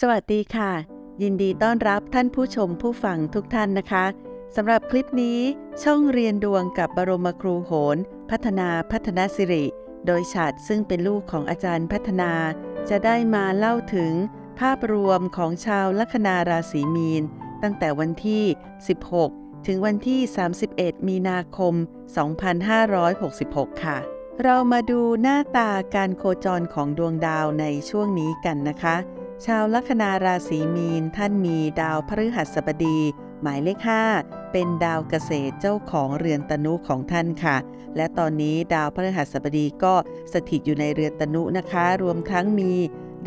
สวัสดีค่ะ ยินดีต้อนรับท่านผู้ชมผู้ฟังทุกท่านนะคะสำหรับคลิปนี้ช่องเรียนดวงกับบรมครูโหน พัฒนาพัฒนาสิริ โดยฉัดซึ่งเป็นลูกของอาจารย์พัฒนา จะได้มาเล่าถึงภาพรวมของชาวลัคนาราศีมีน ตั้งแต่วันที่ 16 ถึงวันที่ 31 มีนาคม 2566 ค่ะ เรามาดูหน้าตาการโคจรของดวงดาวในช่วงนี้กันนะคะ ชาวลัคนาราศีมีนท่านมีดาวพฤหัสบดี หมายเลข 5 เป็นดาวเกษตรเจ้าของเรือนตนุของท่านค่ะ และตอนนี้ดาวพฤหัสบดีก็สถิตอยู่ในเรือนตนุนะคะ รวมทั้งมี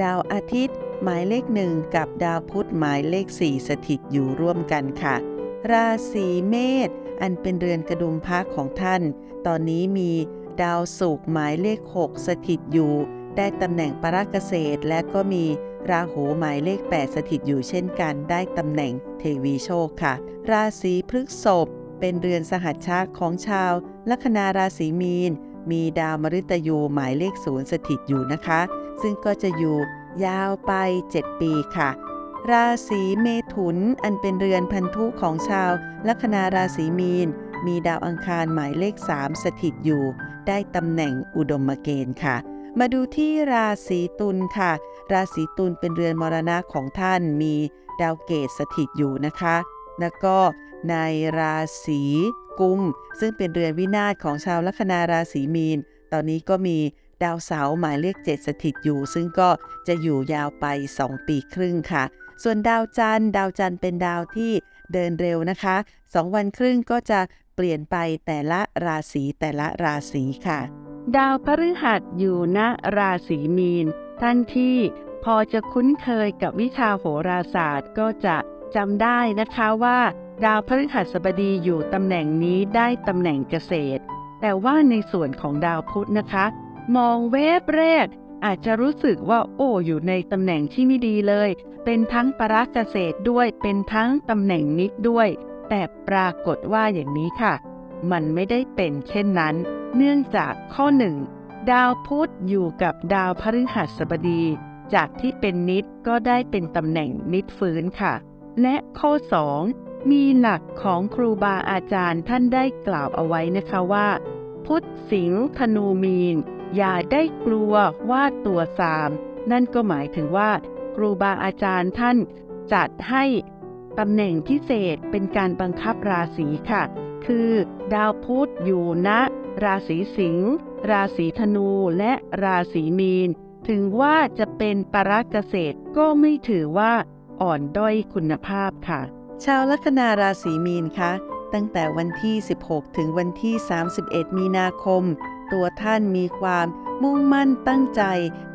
ดาวอาทิตย์ หมายเลขหนึ่งกับดาวพุธหมายเลข 4 สถิตอยู่ร่วมกันค่ะ ราศีเมษอันเป็นเรือนกระดุมพักของท่าน ตอนนี้มีดาวศุกร์หมายเลข 6 สถิตอยู่ ได้ตำแหน่งปราเกษตรและก็มี ราหูหมายเลข 8 สถิตอยู่เช่นกันได้ตำแหน่งเทวีโชคค่ะ ราศีพฤษภเป็นเรือนสหัชชะของชาว ลัคนาราศีมีน มีดาวมฤตยูหมายเลขศูนย์สถิตอยู่นะคะ ซึ่งก็จะอยู่ยาวไป 7 ปีค่ะ ราศีเมถุนอันเป็นเรือนพันธุของชาว ลัคนาราศีมีน มีดาวอังคารหมายเลข 3 สถิตอยู่ ได้ตำแหน่งอุดมเกณฑ์ค่ะ มาดูที่ราศีตุลค่ะ ราศีตุลเป็นเรือนมรณะของท่านมีดาวเกตสถิตอยู่นะคะ แล้วก็ในราศีกุม ซึ่งเป็นเรือนวินาศของชาวลัคนาราศีมีน ตอนนี้ก็มีดาวเสาร์หมายเลข7สถิตอยู่ ซึ่งก็จะอยู่ยาวไป 2 ปีครึ่งค่ะ ส่วนดาวจันทร์ดาวจันทร์เป็นดาวที่เดินเร็วนะคะ 2 วันครึ่งก็จะเปลี่ยนไปแต่ละราศีแต่ละราศีค่ะ ดาวพฤหัสอยู่ณราศีมีน ท่านที่พอจะคุ้นเคยกับวิชาโหราศาสตร์ก็จะจำได้นะคะว่า ดาวพฤหัสบดีอยู่ตำแหน่งนี้ได้ตำแหน่งเกษตร แต่ว่าในส่วนของดาวพุธนะคะ มองเวบแรก อาจจะรู้สึกว่าโอ้อยู่ในตำแหน่งที่ไม่ดีเลย เป็นทั้งปราเกษตรด้วยเป็นทั้งตำแหน่งนิดด้วย แต่ปรากฏว่าอย่างนี้ค่ะ มันไม่ได้เป็นเช่นนั้น เนื่องจากข้อหนึ่ง ดาวพุธอยู่กับดาวพฤหัสบดี จากที่เป็นนิดก็ได้เป็นตำแหน่งนิดฟื้นค่ะ และข้อ 2 มีหลักของครูบาอาจารย์ท่านได้กล่าวเอาไว้นะคะว่า พุทธสิงห์ธนูมีน อย่าได้กลัวว่าตัวสามนั่นก็หมายถึงว่า ครูบาอาจารย์ท่านจัดให้ตำแหน่งพิเศษเป็นการบังคับราศีค่ะ คือ ดาวพุธอยู่ณ ราศีสิงห์ราศีธนูและราศีมีน ถึงว่าจะเป็นปราเกษตรก็ไม่ถือว่าอ่อนด้อยคุณภาพค่ะ ชาวลัคนาราศีมีนคะตั้งแต่วันที่ 16 ถึงวันที่ 31 มีนาคม ตัวท่านมีความมุ่งมั่นตั้งใจ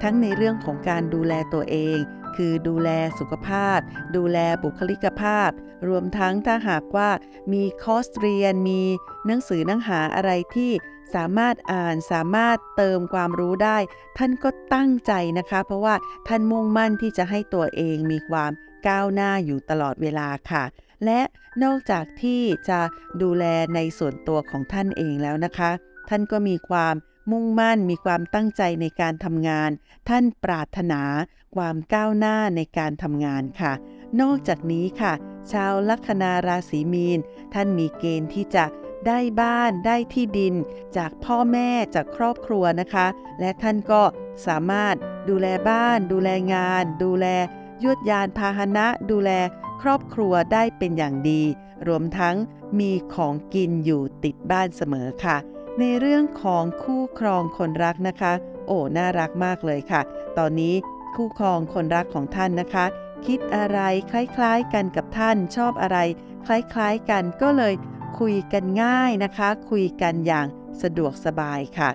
ทั้งในเรื่องของการดูแลตัวเอง คือดูแลสุขภาพ ดูแลบุคลิกภาพ รวมทั้งถ้าหากว่ามีคอร์สเรียนมีหนังสือหนังหาอะไรที่ สามารถอ่านสามารถเติมความรู้ได้ ท่านก็ตั้งใจนะคะ เพราะว่าท่านมุ่งมั่นที่จะให้ตัวเองมีความก้าวหน้าอยู่ตลอดเวลาค่ะ และนอกจากที่จะดูแลในส่วนตัวของท่านเองแล้วนะคะ ท่านก็มีความมุ่งมั่นมีความตั้งใจในการทำงาน ท่านปรารถนาความก้าวหน้าในการทำงานค่ะ นอกจากนี้ค่ะ ชาวลัคนาราศีมีน ท่านมีเกณฑ์ที่จะ ได้บ้านได้ที่ดิน จากพ่อแม่จากครอบครัวนะคะ และท่านก็สามารถดูแลบ้าน ดูแลงาน ดูแลยวดยานพาหนะ ดูแลครอบครัวได้เป็นอย่างดี รวมทั้งมีของกินอยู่ติดบ้านเสมอค่ะ ในเรื่องของคู่ครองคนรักนะคะ โอ้น่ารักมากเลยค่ะ ตอนนี้คู่ครองคนรักของท่านนะคะ คิดอะไรคล้ายๆกันกับท่านชอบอะไร คล้ายๆกันก็เลย คุยกันง่ายนะคะ คุยกันอย่างสะดวกสบายค่ะ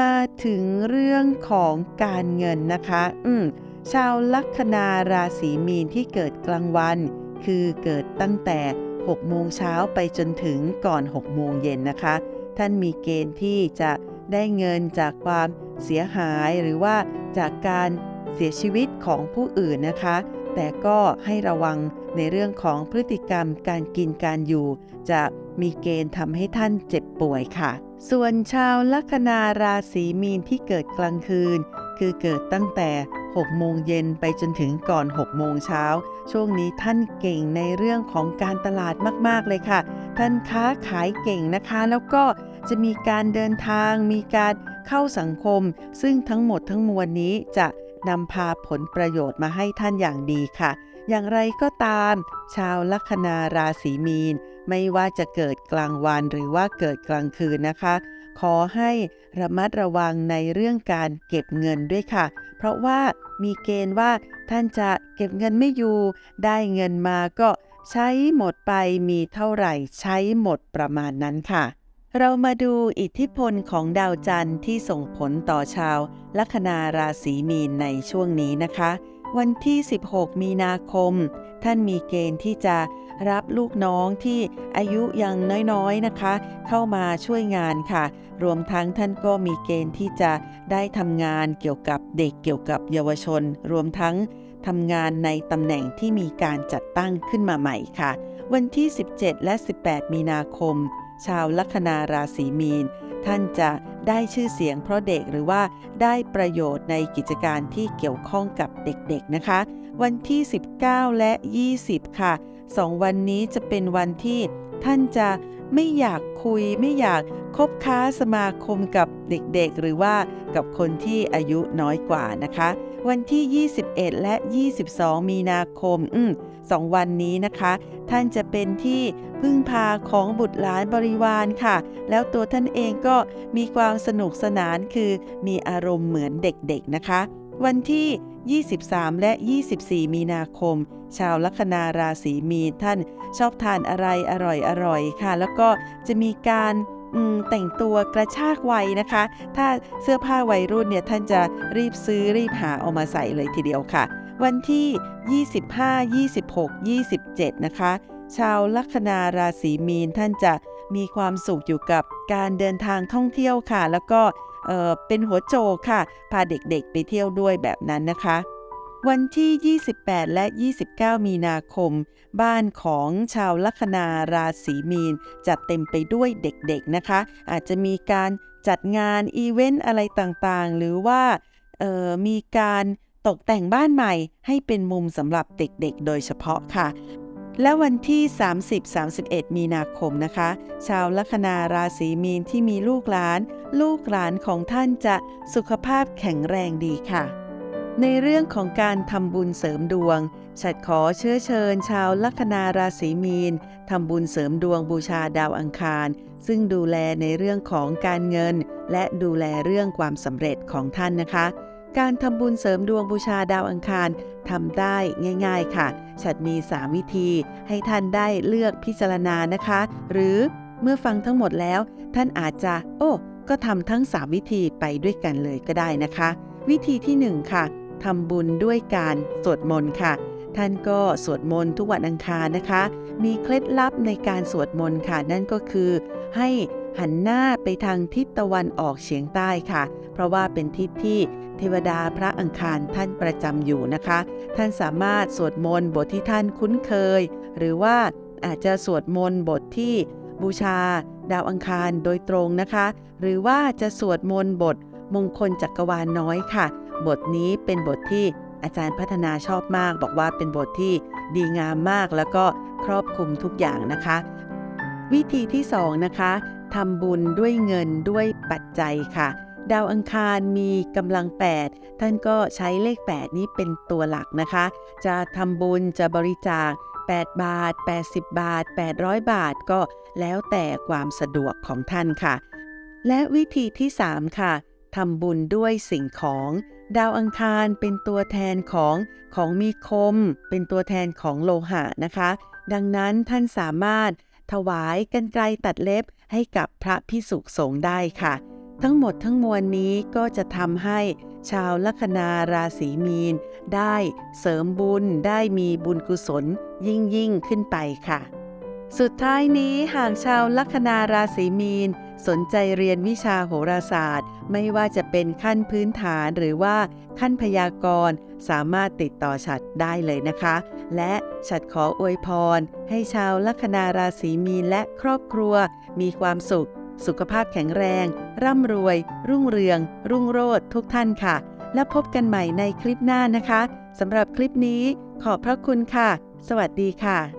มาถึงเรื่องของการเงินนะคะ อืมชาวลัคนาราศีมีนที่เกิดกลางวัน คือเกิดตั้งแต่6โมงเช้าไปจนถึงก่อน6โมงเย็นนะคะ ท่านมีเกณฑ์ที่จะได้เงินจากความเสียหายหรือว่าจากการเสียชีวิตของผู้อื่นนะคะ แต่ก็ให้ระวังในเรื่องของพฤติกรรมการกินการอยู่ จะ มีเกณฑ์ทำให้ท่านเจ็บป่วยค่ะ ส่วนชาวลัคนาราศีมีนที่เกิดกลางคืน คือเกิดตั้งแต่ 6 โมงเย็นไปจนถึงก่อน 6 โมงเช้า ช่วงนี้ท่านเก่งในเรื่องของการตลาดมาก ๆ เลยค่ะ ท่านค้าขายเก่งนะคะ แล้วก็จะมีการเดินทาง มีการเข้าสังคม ซึ่งทั้งหมดทั้งมวลนี้จะนำพาผลประโยชน์มาให้ท่านอย่างดีค่ะ อย่างไรก็ตาม ชาวลัคนาราศีมีน ไม่ว่าจะเกิดกลางวันหรือว่าเกิดกลางคืนนะคะ ขอให้ระมัดระวังในเรื่องการเก็บเงินด้วยค่ะ เพราะว่ามีเกณฑ์ว่าท่านจะเก็บเงินไม่อยู่ ได้เงินมาก็ใช้หมดไปมีเท่าไหร่ใช้หมดประมาณนั้นค่ะ เรามาดูอิทธิพลของดาวจันทร์ที่ส่งผลต่อชาว ลัคนาราศีมีนในช่วงนี้นะคะ วันที่ 16 มีนาคม ท่านมีเกณฑ์ที่จะ รับลูกน้องที่อายุยังน้อยๆนะคะ เข้ามาช่วยงานค่ะ รวมทั้งท่านก็มีเกณฑ์ที่จะได้ทำงานเกี่ยวกับเด็กเกี่ยวกับเยาวชน รวมทั้งทำงานในตำแหน่งที่มีการจัดตั้งขึ้นมาใหม่ค่ะ วันที่ 17 และ 18 มีนาคม ชาวลัคนาราศีมีน ท่านจะได้ชื่อเสียงเพราะเด็กหรือว่าได้ประโยชน์ในกิจการที่เกี่ยวข้องกับเด็กๆนะคะ วันที่ 19 และ 20 ค่ะ สองวันนี้จะเป็นวันที่ท่านจะไม่อยากคุยไม่อยากคบค้าสมาคมกับเด็กๆ หรือว่ากับคนที่อายุน้อยกว่านะคะ วันที่ 21 และ 22 มีนาคมอืมสองวันนี้นะคะ ท่านจะเป็นที่พึ่งพาของบุตรหลานบริวารค่ะ แล้วตัวท่านเองก็มีความสนุกสนานคือมีอารมณ์เหมือนเด็กๆนะคะ วันที่ 23 และ 24 มีนาคม ชาวลัคนาราศีมีนท่านชอบทานอะไรอร่อยๆค่ะ แล้วก็จะมีการแต่งตัวกระชากวัยนะคะ ถ้าเสื้อผ้าวัยรุ่นเนี่ยท่านจะรีบซื้อรีบหาเอามาใส่เลยทีเดียวค่ะ วันที่ 25 26 27 นะคะ ชาวลัคนาราศีมีนท่านจะมีความสุขอยู่กับการเดินทางท่องเที่ยวค่ะ แล้วก็เอ่อเป็นหัวโจกค่ะ พาเด็กๆไปเที่ยวด้วยแบบนั้นนะคะ วันที่ 28 และ 29 มีนาคม บ้านของชาวลัคนาราศีมีนจัดเต็มไปด้วยเด็กๆนะคะ อาจจะมีการจัดงานอีเวนต์อะไรต่างๆ หรือว่าออมีการตกแต่งบ้านใหม่ให้เป็นมุมสำหรับเด็กๆ โดยเฉพาะค่ะ และวันที่ 30-31 มีนาคมนะคะ ชาวลัคนาราศีมีนที่มีลูกหลาน ลูกหลานของท่านจะสุขภาพแข็งแรงดีค่ะ ในเรื่องของการทำบุญเสริมดวง ฉัดขอเชื้อเชิญ ชาวลัคนาราศีมีนทำบุญเสริมดวงบูชาดาวอังคาร ซึ่งดูแลในเรื่องของการเงิน และดูแลเรื่องความสำเร็จของท่านนะคะ การทำบุญเสริมดวงบูชาดาวอังคารทำได้ง่าย ๆ ค่ะ ฉัดมี 3 วิธี ให้ท่านได้เลือกพิจารณานะคะ หรือเมื่อฟังทั้งหมดแล้ว ท่านอาจจะ โอ้ ก็ทำทั้ง 3 วิธีไปด้วยกันเลยก็ได้นะคะ วิธีที่ 1 ค่ะ ทำบุญด้วยการสวดมนต์ค่ะ ท่านก็สวดมนต์ทุกวันอังคารนะคะ มีเคล็ดลับในการสวดมนต์ค่ะ นั่นก็คือ ให้หันหน้าไปทางทิศตะวันออกเฉียงใต้ค่ะ เพราะว่าเป็นทิศที่เทวดาพระอังคารท่านประจำอยู่นะคะ ท่านสามารถสวดมนต์บทที่ท่านคุ้นเคย หรือว่าอาจจะสวดมนต์บทที่บูชา ดาวอังคารโดยตรงนะคะ หรือว่าจะสวดมนต์บทมงคลจักรวาลน้อยค่ะ บทนี้เป็นบทที่อาจารย์พัฒนาชอบมาก บอกว่าเป็นบทที่ดีงามมากแล้วก็ครอบคลุมทุกอย่างนะคะ วิธีที่สองนะคะทำบุญด้วยเงินด้วยปัจจัยค่ะ ดาวอังคารมีกำลัง 8 ท่านก็ใช้เลข 8 นี้เป็นตัวหลักนะคะ จะทำบุญจะบริจาค 8 บาท 80 บาท 800 บาทก็แล้วแต่ความสะดวกของท่านค่ะ และวิธีที่ 3 ค่ะ ทำบุญด้วยสิ่งของ ดาวอังคารเป็นตัวแทนของของมีคม เป็นตัวแทนของโลหะนะคะ ดังนั้นท่านสามารถถวายกันไกลตัดเล็บให้กับพระพิสุสงฆ์ได้ค่ะ ทั้งหมดทั้งมวลนี้ก็จะทำให้ชาวลัคนาราศีมีน ได้เสริมบุญได้มีบุญกุศลยิ่งยิ่งขึ้นไปค่ะ สุดท้ายนี้หากชาวลัคนาราศีมีน สนใจเรียนวิชาโหราศาสตร์ ไม่ว่าจะเป็นขั้นพื้นฐานหรือว่าขั้นพยากรณ์ สามารถติดต่อฉัดได้เลยนะคะ และฉัดขออวยพร ให้ชาวลัคนาราศีมีนและครอบครัว มีความสุข สุขภาพแข็งแรง ร่ำรวย รุ่งเรือง รุ่งโรจน์ทุกท่านค่ะ และพบกันใหม่ในคลิปหน้านะคะสำหรับคลิปนี้ขอบพระคุณค่ะ สวัสดีค่ะ